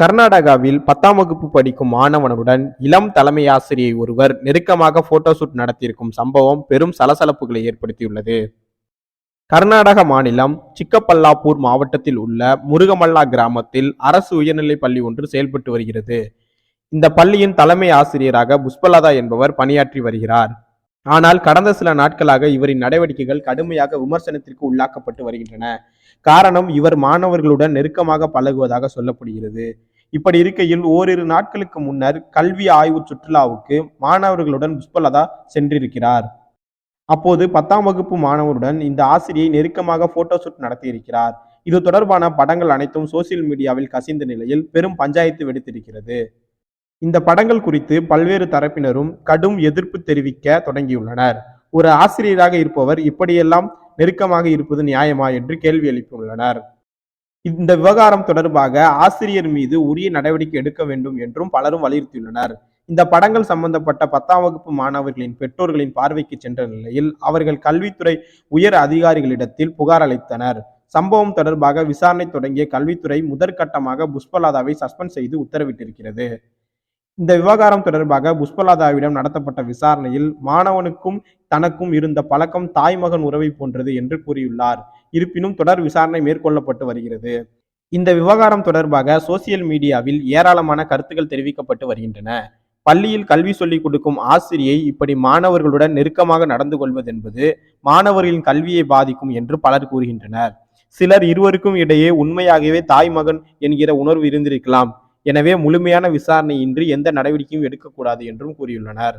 கர்நாடகாவில் பத்தாம் வகுப்பு படிக்கும் மாணவனுடன் இளம் தலைமை ஆசிரியை ஒருவர் நெருக்கமாக போட்டோஷூட் நடத்தியிருக்கும் சம்பவம் பெரும் சலசலப்புகளை ஏற்படுத்தியுள்ளது. கர்நாடக மாநிலம் சிக்கப்பல்லாப்பூர் மாவட்டத்தில் உள்ள முருகமல்லா கிராமத்தில் அரசு உயர்நிலைப் பள்ளி ஒன்று செயல்பட்டு வருகிறது. இந்த பள்ளியின் தலைமை ஆசிரியராக புஷ்பலதா என்பவர் பணியாற்றி வருகிறார். ஆனால் கடந்த சில நாட்களாக இவரின் நடவடிக்கைகள் கடுமையாக விமர்சனத்திற்கு உள்ளாக்கப்பட்டு வருகின்றன. காரணம் இவர் மாணவர்களுடன் நெருக்கமாக பழகுவதாக சொல்லப்படுகிறது. இப்படி இருக்கையில் ஓரிரு நாட்களுக்கு முன்னர் கல்வி ஆய்வு சுற்றுலாவுக்கு மாணவர்களுடன் புஷ்பலதா சென்றிருக்கிறார். அப்போது பத்தாம் வகுப்பு மாணவருடன் இந்த ஆசிரியை நெருக்கமாக போட்டோஷூட் நடத்தியிருக்கிறார். இது தொடர்பான படங்கள் அனைத்தும் சோசியல் மீடியாவில் கசிந்த நிலையில் பெரும் பஞ்சாயத்து வெடித்திருக்கிறது. இந்த படங்கள் குறித்து பல்வேறு தரப்பினரும் கடும் எதிர்ப்பு தெரிவிக்க தொடங்கியுள்ளனர். ஒரு ஆசிரியராக இருப்பவர் இப்படியெல்லாம் நெருக்கமாக இருப்பது நியாயமா என்று கேள்வி எழுப்பியுள்ளனர். இந்த விவகாரம் தொடர்பாக ஆசிரியர் மீது உரிய நடவடிக்கை எடுக்க வேண்டும் என்றும் பலரும் வலியுறுத்தியுள்ளனர். இந்த படங்கள் சம்பந்தப்பட்ட பத்தாம் வகுப்பு மாணவர்களின் பெற்றோர்களின் பார்வைக்கு சென்ற நிலையில் அவர்கள் கல்வித்துறை உயர் அதிகாரிகளிடத்தில் புகார் அளித்தனர். சம்பவம் தொடர்பாக விசாரணை தொடங்கிய கல்வித்துறை முதற்கட்டமாக புஷ்பலாதாவை சஸ்பெண்ட் செய்து உத்தரவிட்டிருக்கிறது. இந்த விவகாரம் தொடர்பாக புஷ்பலதாவிடம் நடத்தப்பட்ட விசாரணையில் மாணவனுக்கும் தனக்கும் இருந்த பழக்கம் தாய்மகன் உறவை போன்றது என்று கூறியுள்ளார். இருப்பினும் தொடர் விசாரணை மேற்கொள்ளப்பட்டு வருகிறது. இந்த விவகாரம் தொடர்பாக சோசியல் மீடியாவில் ஏராளமான கருத்துக்கள் தெரிவிக்கப்பட்டு வருகின்றன. பள்ளியில் கல்வி சொல்லிக் கொடுக்கும் ஆசிரியை இப்படி மாணவர்களுடன் நெருக்கமாக நடந்து கொள்வதென்பது மாணவர்களின் கல்வியை பாதிக்கும் என்று பலர் கூறுகின்றனர். சிலர் இருவருக்கும் இடையே உண்மையாகவே தாய் மகன் என்கிற உணர்வு இருந்திருக்கலாம். எனவே முழுமையான விசாரணையின்றி எந்த நடவடிக்கையும் எடுக்கக்கூடாது என்றும் கூறியுள்ளனர்.